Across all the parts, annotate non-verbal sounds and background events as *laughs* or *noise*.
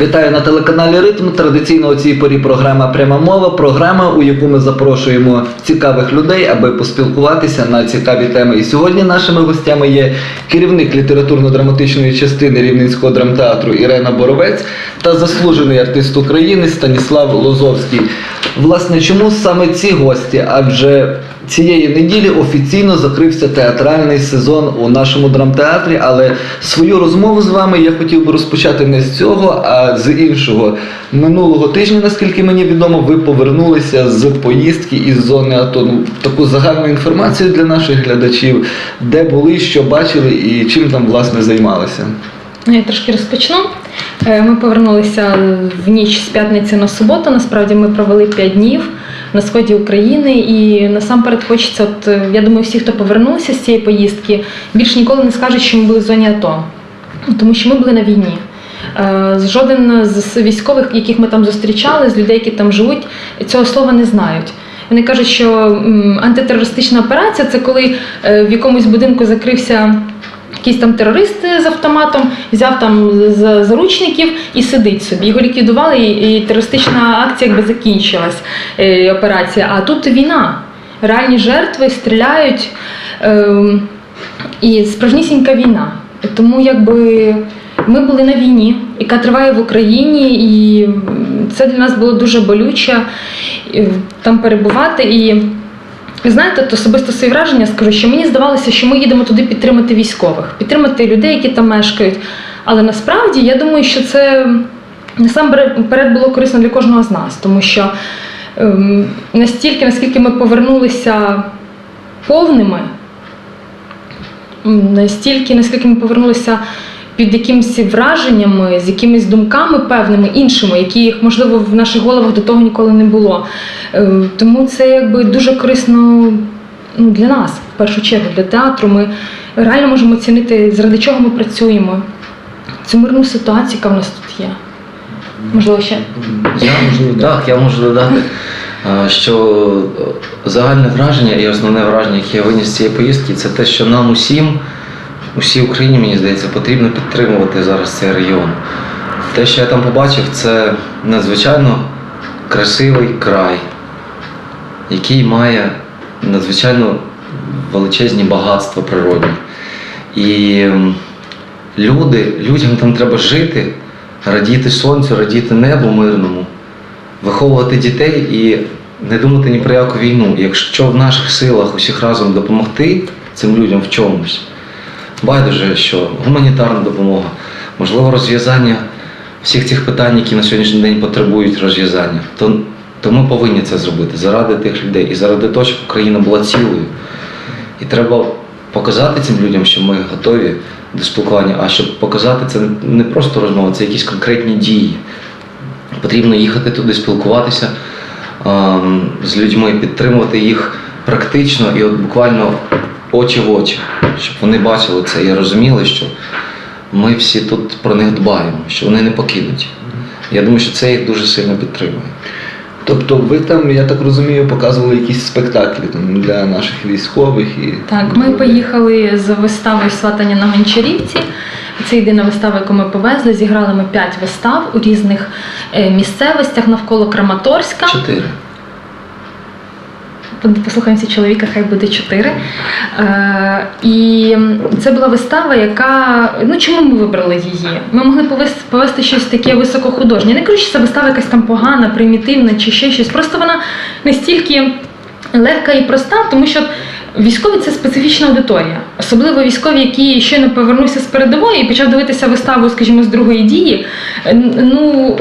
Вітаю на телеканалі Ритм. Традиційно у цій порі програма Пряма мова. Програма, у яку ми запрошуємо цікавих людей, аби поспілкуватися на цікаві теми. І сьогодні нашими гостями є керівник літературно-драматичної частини Рівненського драмтеатру Ірена Боровець та заслужений артист України Станіслав Лозовський. Власне, чому саме ці гості? Адже цієї неділі офіційно закрився театральний сезон у нашому драмтеатрі, але свою розмову з вами я хотів би розпочати не з цього, а з іншого. Минулого тижня, наскільки мені відомо, ви повернулися з поїздки із зони АТО. Ну, таку загальну інформацію для наших глядачів, де були, що бачили і чим там власне займалися. Ну, Я трошки розпочну. Е, Ми повернулися в ніч з п'ятниці на суботу. Насправді ми провели 5 днів на сході України. І насамперед хочеться, от е, я думаю, всі, хто повернулися з цієї поїздки, більше ніколи не скажуть, що ми були в зоні АТО, тому що ми були на війні. Е, Жоден з військових, яких ми там зустрічали, з людей, які там живуть, цього слова не знають. Вони кажуть, що антитерористична операція це коли е, в якомусь будинку закрився якийсь там терорист з автоматом, взяв там з- заручників і сидить собі. Його ліквідували, і, терористична акція якби закінчилась, е, операція. А тут війна. Реальні жертви стріляють. ем, і справжнісінька війна. Тому якби ми були на війні, яка триває в Україні, і це для нас було дуже болюче там перебувати. І знаєте, от особисто свої враження скажу, що мені здавалося, що ми їдемо туди підтримати військових, підтримати людей, які там мешкають. Але насправді я думаю, що це насамперед було корисно для кожного з нас, тому що ем, настільки, наскільки ми повернулися повними, настільки, наскільки ми повернулися під якимись враженнями, з якимись думками певними, іншими, яких, можливо, в наших головах до того ніколи не було. Е, Тому це якби дуже корисно ну, для нас, в першу чергу, для театру. Ми реально можемо оцінити, заради чого ми працюємо, цю мирну ситуацію, яка в нас тут є. Можливо, ще. Я можу так, я можу додати, е, що е, загальне враження і основне враження, яке я виніс з цієї поїздки, це те, що нам усім, усій Україні, мені здається, потрібно підтримувати зараз цей регіон. Те, що я там побачив, це надзвичайно красивий край, який має надзвичайно величезні багатства природні. І люди, людям там треба жити, радіти сонцю, радіти небу мирному, виховувати дітей і не думати ні про яку війну. Якщо в наших силах усіх разом допомогти цим людям в чомусь, байдуже, що гуманітарна допомога, можливо, розв'язання всіх цих питань, які на сьогоднішній день потребують розв'язання, то, то ми повинні це зробити заради тих людей і заради того, щоб Україна була цілою. І треба показати цим людям, що ми готові до спілкування, а щоб показати це не просто розмова, це якісь конкретні дії. Потрібно їхати туди, спілкуватися ем, з людьми, підтримувати їх практично і от буквально очі в очі, щоб вони бачили це і розуміли, що ми всі тут про них дбаємо, що вони не покинуті. Я думаю, що це їх дуже сильно підтримує. Тобто ви там, я так розумію, показували якісь спектаклі там, для наших військових і. Так, ми поїхали з виставою Сватання на Гончарівці. Це єдина вистава, яку ми повезли. Зіграли ми п'ять вистав у різних е, місцевостях навколо Краматорська. Чотири. Послухаємося чоловіка, хай буде чотири. Е, і це була вистава, яка. Ну чому ми вибрали її? Ми могли повести, повести щось таке високохудожнє. Не кажу, що це вистава якась там погана, примітивна чи ще щось. Просто вона настільки легка і проста, тому що. Військові це специфічна аудиторія, особливо військові, які щойно повернувся з передової і почав дивитися виставу, скажімо, з другої дії. Ну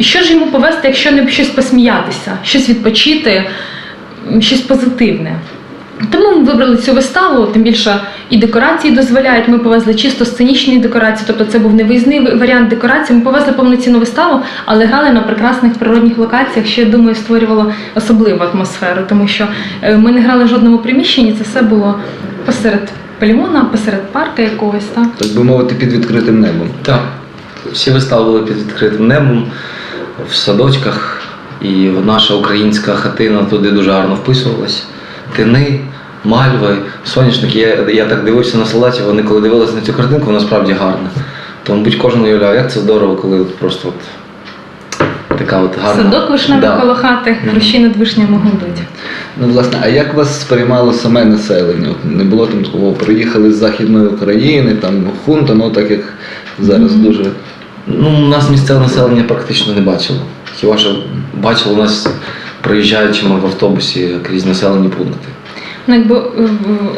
що ж йому повести, якщо не щось посміятися, щось відпочити, щось позитивне. Тому ми вибрали цю виставу, тим більше і декорації дозволяють. Ми повезли чисто сценічні декорації, тобто це був не виїзний варіант декорації. Ми повезли повноцінну виставу, але грали на прекрасних природних локаціях, що я думаю створювало особливу атмосферу, тому що е, ми не грали в жодному приміщенні, це все було посеред полімона, посеред парка якогось. Так? Так би мовити, під відкритим небом. Так. Всі вистави були під відкритим небом, в садочках, і наша українська хатина туди дуже гарно вписувалась. Тини, мальви, соняшники. Я, я так дивився на солдаті, вони коли дивилися на цю картинку, вона справді гарна. То, мабуть, кожен уявляє, як це здорово, коли от просто от така от гарна. Садок вишневий Да. коло хати, хрущі над вишнями гудуть. Ну, власне, а як вас сприймало саме населення? От не було там такого, приїхали з Західної України, там хунта, ну так як зараз Мгм. дуже. Ну, у нас місцеве населення практично не бачило. Хіба що бачило нас проїжджаючими в автобусі крізь населені пункти. Ну, якби е,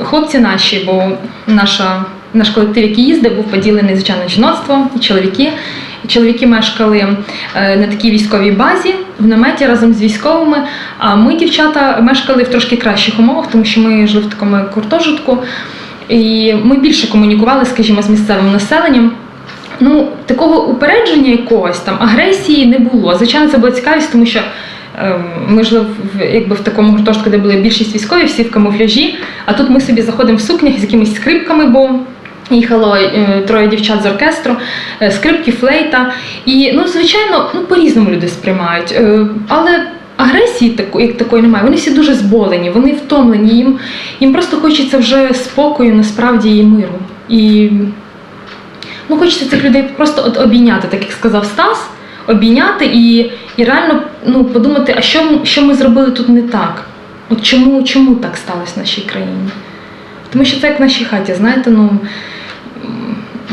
хлопці наші, бо наша, наш колектив, який їздив, був поділений, звичайно, жіноцтво і чоловіки. Чоловіки мешкали е, на такій військовій базі в наметі разом з військовими. А ми, дівчата, мешкали в трошки кращих умовах, тому що ми жили в такому гуртожитку. І ми більше комунікували, скажімо, з місцевим населенням. Ну, такого упередження якогось там агресії не було. Звичайно, це була цікавість, тому що ем, ми жили в, якби в такому гуртожитку, де були більшість військові, всі в камуфляжі. А тут ми собі заходимо в сукнях з якимись скрипками, бо їхало е, троє дівчат з оркестру, е, скрипки, флейта. І, ну, звичайно, ну, по-різному люди сприймають. Е, але агресії такої, як такої немає. Вони всі дуже зболені, вони втомлені. Їм, їм просто хочеться вже спокою, насправді, і миру. І ну, хочеться цих людей просто от обійняти, так як сказав Стас, обійняти і, і реально ну, подумати, а що, що ми зробили тут не так? От чому, чому так сталося в нашій країні? Тому що це як в нашій хаті, знаєте, ну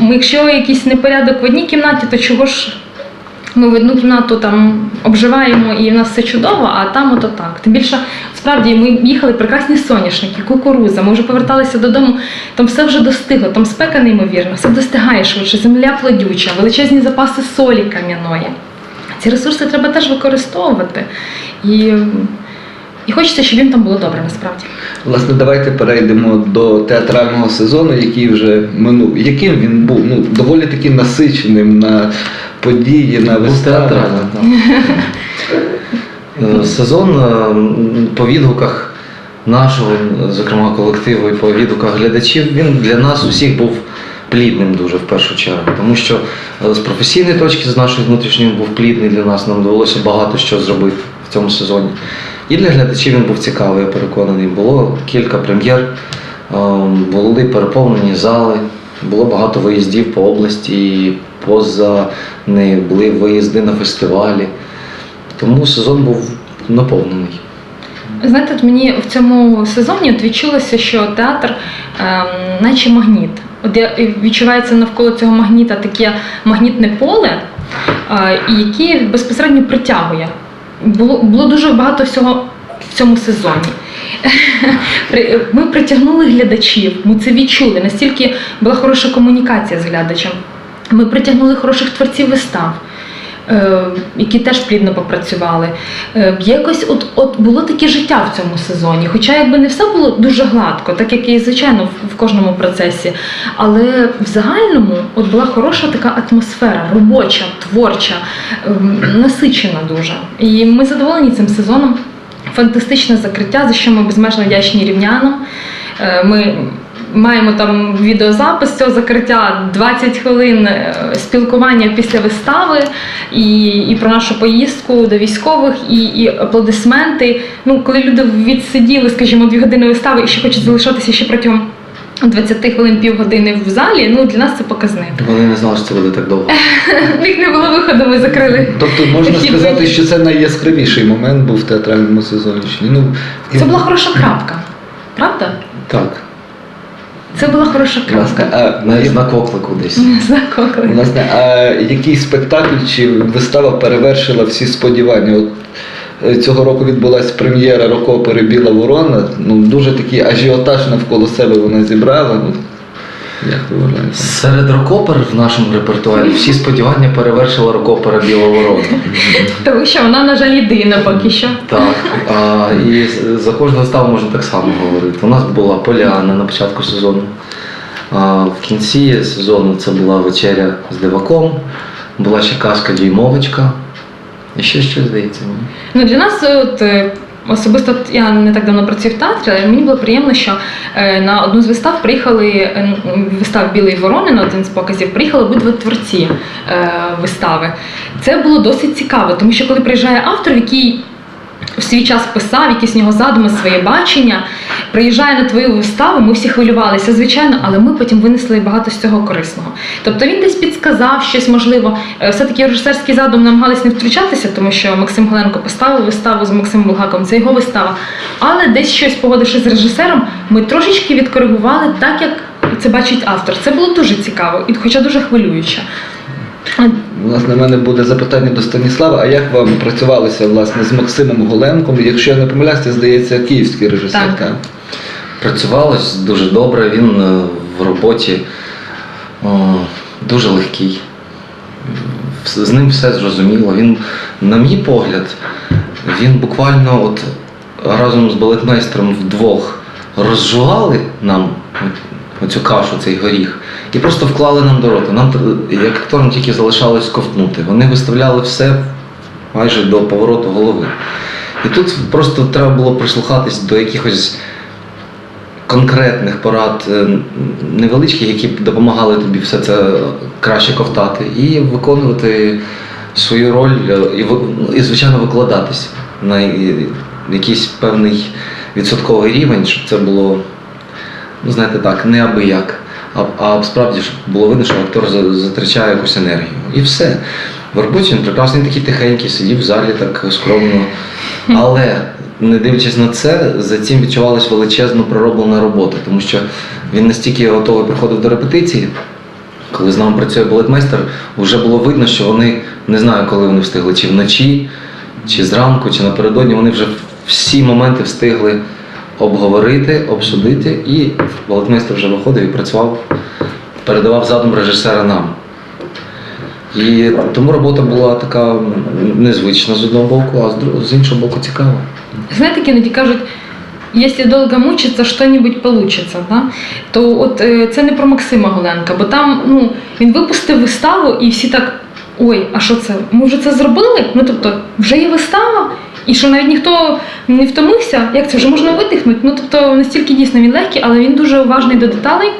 якщо якийсь непорядок в одній кімнаті, то чого ж ми в одну кімнату там обживаємо і в нас все чудово, а там ото так. Тим більше, справді, ми їхали прекрасні соняшники, кукуруза. Ми вже поверталися додому, там все вже достигло, там спека неймовірна, все достигає швидше, земля плодюча, величезні запаси солі кам'яної. Ці ресурси треба теж використовувати. І, і хочеться, щоб їм там було добре насправді. Власне, давайте перейдемо до театрального сезону, який вже минув. Яким він був? Ну, доволі таки насиченим на події, на. Е, Сезон е, по відгуках нашого, зокрема колективу, і по відгуках глядачів, він для нас усіх був плідним дуже в першу чергу. Тому що е, з професійної точки, з нашої внутрішньої, він був плідний для нас, нам довелося багато що зробити в цьому сезоні. І для глядачів він був цікавий, я переконаний. Було кілька прем'єр, е, були переповнені зали, було багато виїздів по області, поза них були виїзди на фестивалі. Тому сезон був наповнений. Знаєте, мені в цьому сезоні відчулося, що театр ем, наче магніт. От відчувається навколо цього магніта таке магнітне поле, е, яке безпосередньо притягує. Було, було дуже багато всього в цьому сезоні. *laughs* Ми притягнули глядачів, ми це відчули. Настільки була хороша комунікація з глядачем. Ми притягнули хороших творців вистав. е, Які теж плідно попрацювали. Е, Якось от, от було таке життя в цьому сезоні. Хоча якби не все було дуже гладко, так як і звичайно в, кожному процесі. Але в загальному от була хороша така атмосфера, робоча, творча, ем, насичена дуже. І ми задоволені цим сезоном. Фантастичне закриття, за що ми безмежно вдячні рівнянам. Е, Ми маємо там відеозапис цього закриття, 20 хвилин е, спілкування після вистави і, і про нашу поїздку до військових, і, і аплодисменти. Ну, коли люди відсиділи, скажімо, дві години вистави і ще хочуть залишатися ще протягом 20 хвилин півгодини в залі, ну для нас це показник. Вони не знали, що це буде так довго. *laughs* Них не було виходу, ми закрили. Тобто можна сказати, що це найяскравіший момент був в театральному сезоні. Ну, і- Це була хороша крапка. Правда? Так. Це була хороша казка. а, Навіть знак оклику десь. *laughs* Власне, а який спектакль чи вистава перевершила всі сподівання? От е, цього року відбулася прем'єра рок-опери Біла Ворона. Ну, дуже такий ажіотаж навколо себе вона зібрала. Як ви вважаєте? Серед рокопер в нашому репертуарі всі сподівання перевершила рокопера Біла Ворона. Тому що вона, на жаль, єдина поки що. Так. А, і за кожну виставу можна так само говорити. У нас була Поляна на початку сезону. А, в кінці сезону це була вечеря з диваком, була ще казка Дюймовочка. І ще щось здається мені. Ну для нас, от е, особисто я не так давно працюю в театрі, але мені було приємно, що е, на одну з вистав приїхали е, вистав Білої ворони на один з показів, приїхали обидва творці е, вистави. Це було досить цікаво, тому що коли приїжджає автор, який в свій час писав, якісь в нього задуми, своє бачення. приїжджає на твою виставу, ми всі хвилювалися, звичайно, але ми потім винесли багато з цього корисного. Тобто він десь підсказав щось можливо. Е, Все-таки режисерський задум намагались не втручатися, тому що Максим Голенко поставив виставу з Максимом Булгаковим, це його вистава. Але десь щось погодившись з режисером, ми трошечки відкоригували так, як це бачить автор. Це було дуже цікаво, і хоча дуже хвилююче. Власне, в мене буде запитання до Станіслава. А як вам працювалося власне з Максимом Голенком? Якщо я не помиляюсь, це здається київський режисер. Так. так? Працювалось дуже добре, він е, в роботі о, дуже легкий. З з ним все зрозуміло. Він, на мій погляд, він буквально от разом з балетмейстром вдвох розжували нам оцю кашу, цей горіх, і просто вклали нам до рота. Нам як акторам тільки залишалось ковтнути. Вони виставляли все майже до повороту голови. І тут просто треба було прислухатись до якихось конкретних порад е, невеличких, які б допомагали тобі все це краще ковтати, і виконувати свою роль, е, і, і звичайно, викладатись на якийсь певний відсотковий рівень, щоб це було, ну знаєте так, не аби як. А, а справді щоб було видно, що актор за- затрачає якусь енергію. І все. В роботі він прекрасний такий тихенький, сидів в залі так скромно. Але не дивлячись на це, за цим відчувалась величезно пророблена робота, тому що він настільки готовий приходив до репетиції, коли з нами працює балетмейстер, вже було видно, що вони не знаю, коли вони встигли, чи вночі, чи зранку, чи напередодні, вони вже всі моменти встигли обговорити, обсудити, і балетмейстер вже виходив і працював, передавав задум режисера нам. І тому робота була така незвична з одного боку, а з, іншого боку цікава. Знаєте, як іноді кажуть, якщо довго мучиться, що-небудь получиться. Да? То от е, це не про Максима Голенка, бо там ну, він випустив виставу і всі так. Ой, а що це? Ми вже це зробили? Ну тобто, вже є вистава, і що навіть ніхто не втомився, як це вже можна видихнути? Ну тобто настільки дійсно він легкий, але він дуже уважний до деталей.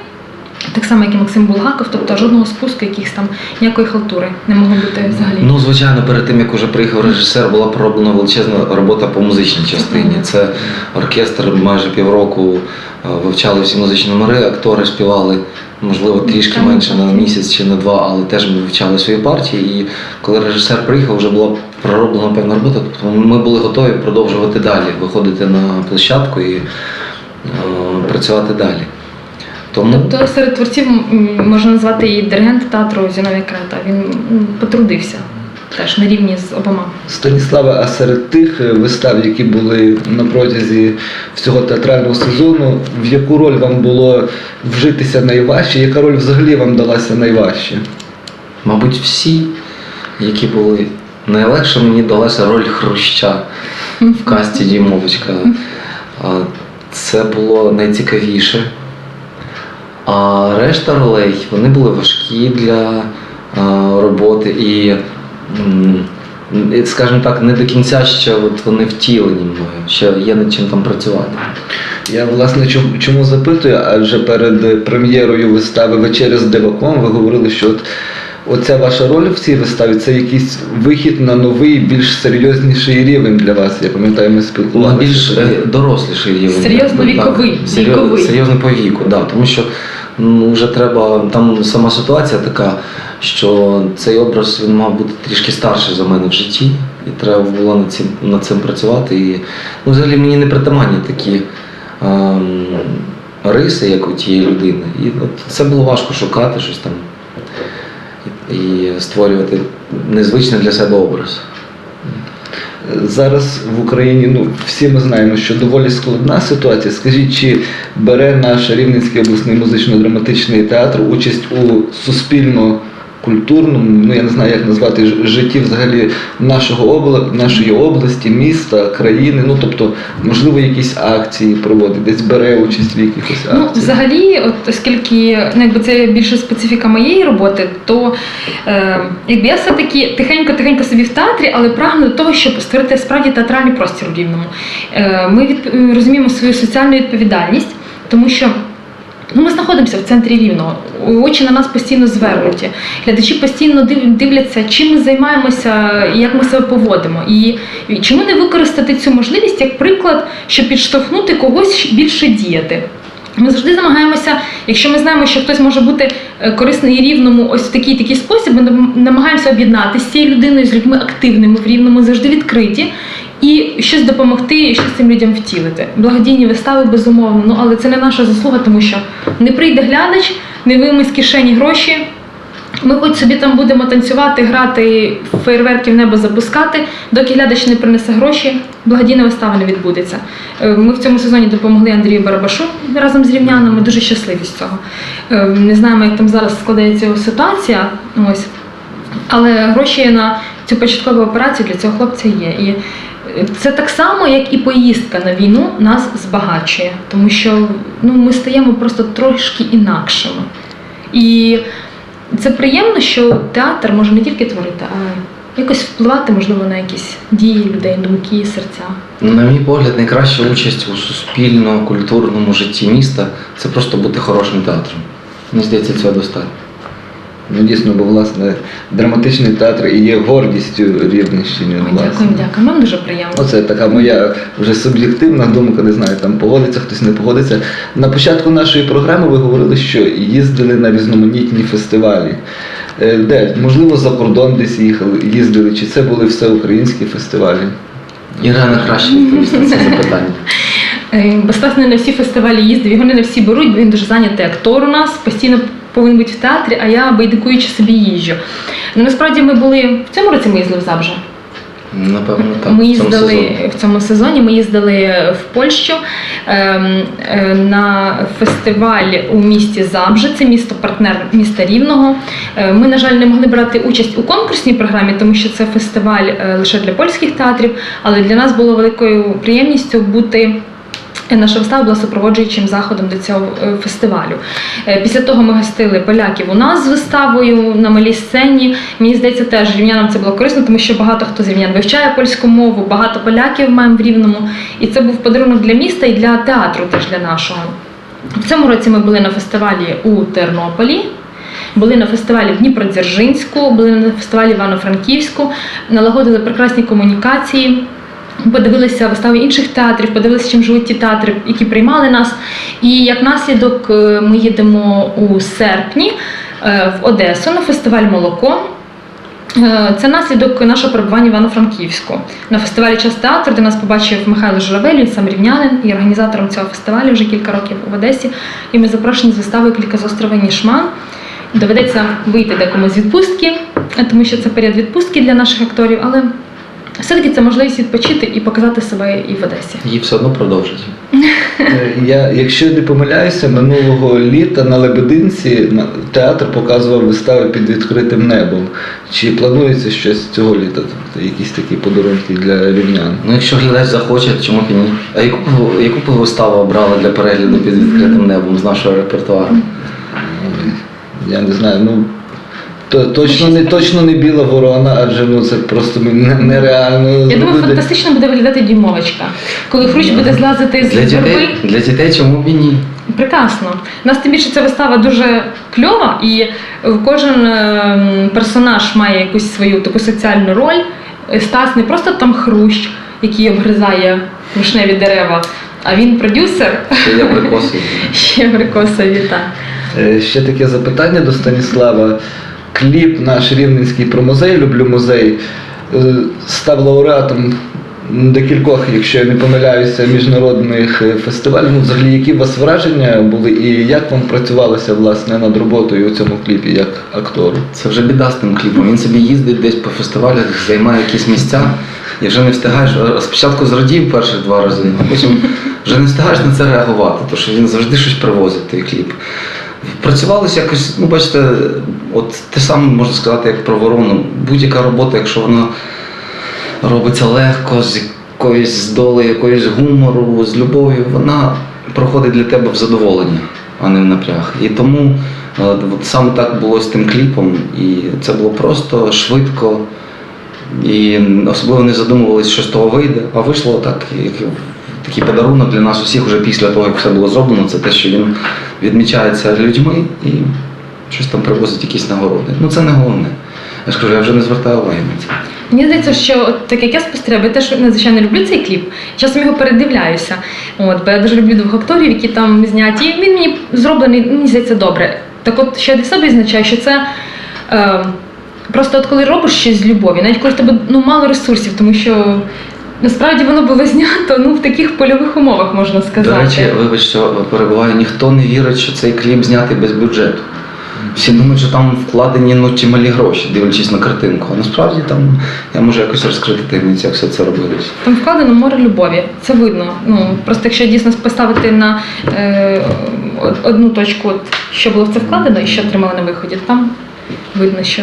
Так само, як і Максим Булгаков, тобто жодного спуску, якихось там ніякої халтури не могло бути взагалі. Ну, звичайно, перед тим як уже приїхав режисер, була пророблена величезна робота по музичній частині. Це оркестр майже півроку е, вивчали всі музичні номери, актори співали, можливо, трішки менше на місяць чи на два, але теж ми вивчали свої партії. І коли режисер приїхав, вже була пророблена певна робота. Тобто ми були готові продовжувати далі, виходити на площадку і е, працювати далі. Тому Тобто серед творців можна назвати і диригент театру Зіновій Крета. Він потрудився теж на рівні з обома. Станіславе, а серед тих е, вистав, які були на протязі всього театрального сезону, в яку роль вам було вжитися найважче? Яка роль взагалі вам далася найважче? Мабуть, всі, які були найлегше, мені далася роль хруща в касті Дімовочка. Це було найцікавіше. А решта ролей вони були важкі для роботи і, скажімо так, не до кінця ще от вони втілені мною, ще є над чим там працювати. Я власне чому, чому запитую, адже перед прем'єрою вистави Вечеря з диваком ви говорили, що от оця ваша роль в цій виставі це якийсь вихід на новий, більш серйозніший рівень для вас. Я пам'ятаю, ми Ну, спілкувалися. більш е, доросліший рівень. Серйозно віковий, Серйоз- віковий. Серйозно по віку, да, тому що ну, вже треба, там сама ситуація така, що цей образ він мав бути трішки старший за мене в житті, і треба було над цим, над цим працювати. І, ну, взагалі мені не притаманні такі ем, риси, як у тієї людини. І от це було важко шукати щось там і, створювати незвичний для себе образ. Зараз в Україні, ну всі ми знаємо, що доволі складна ситуація. Скажіть, чи бере наш Рівненський обласний музично-драматичний театр участь у суспільно-культурному, ну я не знаю, як назвати житті взагалі нашого обла... нашої області, міста, країни? Ну тобто, можливо, якісь акції проводить, десь бере участь в якихось Ну, взагалі, от оскільки ну, якби це більше специфіка моєї роботи, то е, якби я все-таки тихенько-тихенько собі в театрі, але прагну до того, щоб створити справді театральний простір у Рівному. Е, ми від, розуміємо свою соціальну відповідальність, тому що Ну, ми знаходимося в центрі рівного. Очі на нас постійно звернуті. Глядачі постійно див- дивляться, чим ми займаємося як ми себе поводимо. І чому не використати цю можливість як приклад, щоб підштовхнути когось більше діяти. Ми завжди намагаємося, якщо ми знаємо, що хтось може бути е, корисний рівному ось в такий такий спосіб, ми нам- намагаємося об'єднатися з цією людиною, з людьми активними в рівному, завжди відкриті. І щось допомогти, щось цим людям втілити. Благодійні вистави, безумовно, ну але це не наша заслуга, тому що не прийде глядач, не вийме з кишені гроші. Ми хоч собі там будемо танцювати, грати, фейерверки в небо запускати, доки глядач не принесе гроші, благодійна вистава не відбудеться. Е, Ми в цьому сезоні допомогли Андрію Барабашу разом з рівнянами, дуже щасливі з цього. Е, Не знаємо, як там зараз складається ситуація. Ось. Але гроші на цю початкову операцію для цього хлопця є. І це так само, як і поїздка на війну нас збагачує, тому що ну, ми стаємо просто трошки інакшими. І це приємно, що театр може не тільки творити, а якось впливати, можливо, на якісь дії людей, думки, серця. На мій погляд, найкраща участь у суспільно-культурному житті міста це просто бути хорошим театром. Мені здається, цього достатньо. Ну дійсно, бо власне драматичний театр і є гордістю Рівненщини. Дякуємо, дякуємо. Нам дуже приємно. Оце така моя вже суб'єктивна думка, не знаю, там погодиться, хтось не погодиться. На початку нашої програми ви говорили, що їздили на різноманітні фестивалі. Е, Де? Можливо, за кордон десь їхали, їздили, чи це були всеукраїнські фестивалі? Ірина краще відповість на це запитання. Е, Бо Стас не на всі фестивалі їздив, його не на всі беруть, бо він дуже зайнятий актор у нас, постійно повинен бути в театрі, а я байдикуючи собі їжджу. Ну насправді ми були в цьому році ми їздили в Забже. Напевно, так. Ми цьому їздили сезоні. в цьому сезоні. Ми їздили в Польщу ем, е, на фестиваль у місті Забже. Це місто партнер міста Рівного. Е, Ми, на жаль, не могли брати участь у конкурсній програмі, тому що це фестиваль е, лише для польських театрів. Але для нас було великою приємністю бути. Е, Наша вистава була супроводжуючим заходом до цього е, фестивалю. Е, Після того ми гостили поляків у нас з виставою на малій сцені. Мені здається, теж рівнянам це було корисно, тому що багато хто з рівнян вивчає польську мову, багато поляків маємо в рівному. І це був подарунок для міста і для театру, теж для нашого. В цьому році ми були на фестивалі у Тернополі. Були на фестивалі в Дніпродзержинську, були на фестивалі Івано-Франківську, налагодили прекрасні комунікації. Подивилися вистави інших театрів, подивилися, чим живуть ті театри, які приймали нас. І як наслідок е, ми їдемо у серпні е, в Одесу на фестиваль Молоко. Е, Це наслідок нашого перебування в Івано-Франківську. На фестивалі Час театр, де нас побачив Михайло Журавель, він сам рівнянин і організатором цього фестивалю вже кілька років в Одесі. І ми запрошені з виставою Кліка з острова Нішман. Доведеться вийти декому з відпустки, тому що це період відпустки для наших акторів, але все-таки це можливість відпочити і показати себе і в Одесі. Її все одно продовжать. *laughs* Е, Я, якщо не помиляюся, минулого літа на Лебединці театр показував вистави під відкритим небом. Чи планується щось цього літа? Тобто якісь такі подарунки для рівнян? Ну, якщо глядач захоче, чому б і ні? А яку б яку б виставу обрали для перегляду під відкритим небом з нашого репертуару? Я не знаю, ну. То, точно, не, точно не біла ворона, адже ну, це просто нереально. Я думаю, зробити. фантастично буде виглядати дюймовочка. Коли хрущ буде злазити з верби. дітей, для дітей чому б і ні? Прекрасно. У нас тим більше ця вистава дуже кльова, і кожен ем, персонаж має якусь свою таку соціальну роль. Стас не просто там хрущ, який обгризає вишневі дерева, а він продюсер. Ще є прикоси. *laughs* Ще абрикосові, так. Е, Ще таке запитання до Станіслава. Кліп наш рівненський про музей, люблю музей, е, став лауреатом декількох, якщо я не помиляюся, міжнародних е, фестивалів. Ну, взагалі, які у вас враження були і як вам працювалося власне над роботою у цьому кліпі як актору? Це вже біда з тим кліпом. Він собі їздить десь по фестивалях, займає якісь місця, і вже не встигаєш. Спочатку зрадів перших два рази, а потім вже не встигаєш на це реагувати, тому що він завжди щось привозить той кліп. Працювалося якось, ну бачите, от те саме можна сказати, як про ворону. Будь-яка робота, якщо вона робиться легко, з якоюсь з долею, якоюсь гумору, з любов'ю, вона проходить для тебе в задоволення, а не в напряг. І тому е, от саме так було з тим кліпом, і це було просто швидко. І особливо не задумувалися, що з того вийде, а вийшло так, як такий подарунок для нас усіх уже після того, як все було зроблено, це те, що він відмічається людьми і щось там привозить якісь нагороди. Ну це не головне. Я ж кажу, я вже не звертаю уваги на це. Мені здається, що от так як я спостерігаю, я теж надзвичайно люблю цей кліп. Часом його передивляюся. От, бо я дуже люблю двох акторів, які там зняті. І він мені зроблений, мені здається, добре. Так от ще для себе відзначаю, що це. Е, Просто от коли робиш щось з любові, навіть коли в тебе ну, мало ресурсів, тому що насправді воно було знято ну, в таких польових умовах, можна сказати. До речі, вибач, що перебуваю, ніхто не вірить, що цей кліп знятий без бюджету. Всі думають, що там вкладені ну, чималі гроші, дивлячись на картинку. А насправді там я можу якось розкрити таємницю, як все це робилось. Там вкладено море любові, це видно. Ну просто якщо дійсно поставити на е, одну точку, що було в це вкладено і що отримали на виході, там видно, що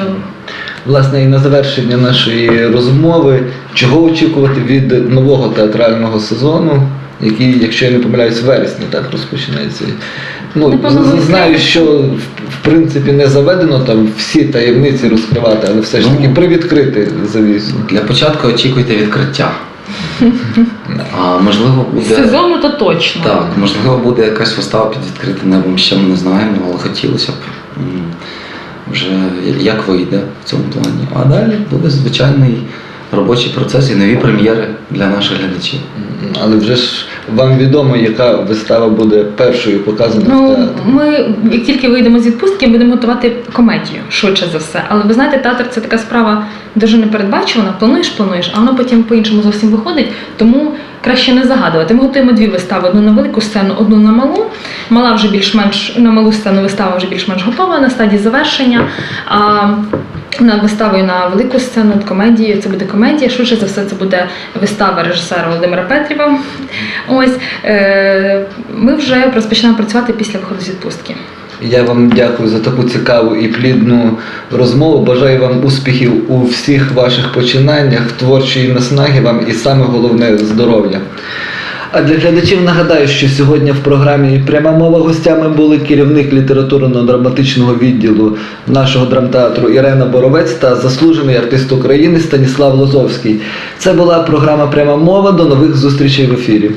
Власне, і на завершення нашої розмови, чого очікувати від нового театрального сезону, який, якщо я не помиляюсь, в вересні так розпочинається. Ну, знаю, що в, принципі не заведено там всі таємниці розкривати, але все ж таки Ну. привідкрити завісу. Для початку очікуйте відкриття. *laughs* А можливо буде. сезону то точно. Так, можливо, буде якась вистава під відкритим небом, ще ми не знаємо, але хотілося б вже як вийде в цьому плані. А далі буде звичайний робочий процес і нові прем'єри для наших глядачів. Але вже ж вам відомо, яка вистава буде першою показана в Ну, театрі. ми як тільки вийдемо з відпустки, будемо готувати комедію, швидше за все. Але ви знаєте, театр це така справа дуже непередбачувана. Плануєш, плануєш, а воно потім по-іншому зовсім виходить. Тому краще не загадувати. Ми готуємо дві вистави: одну на велику сцену, одну на малу. Мала вже більш-менш на малу сцену вистава вже більш-менш готова на стадії завершення. А на виставою на велику сцену комедії це буде комедія. Швидше за все, це буде вистава режисера Володимира Петріва. Ось е, ми вже розпочинаємо працювати після виходу з відпустки. Я вам дякую за таку цікаву і плідну розмову. Бажаю вам успіхів у всіх ваших починаннях, творчої наснаги вам і саме головне здоров'я. А для глядачів нагадаю, що сьогодні в програмі Пряма мова гостями були керівник літературно-драматичного відділу нашого драмтеатру Ірена Боровець та заслужений артист України Станіслав Лозовський. Це була програма Пряма мова. До нових зустрічей в ефірі.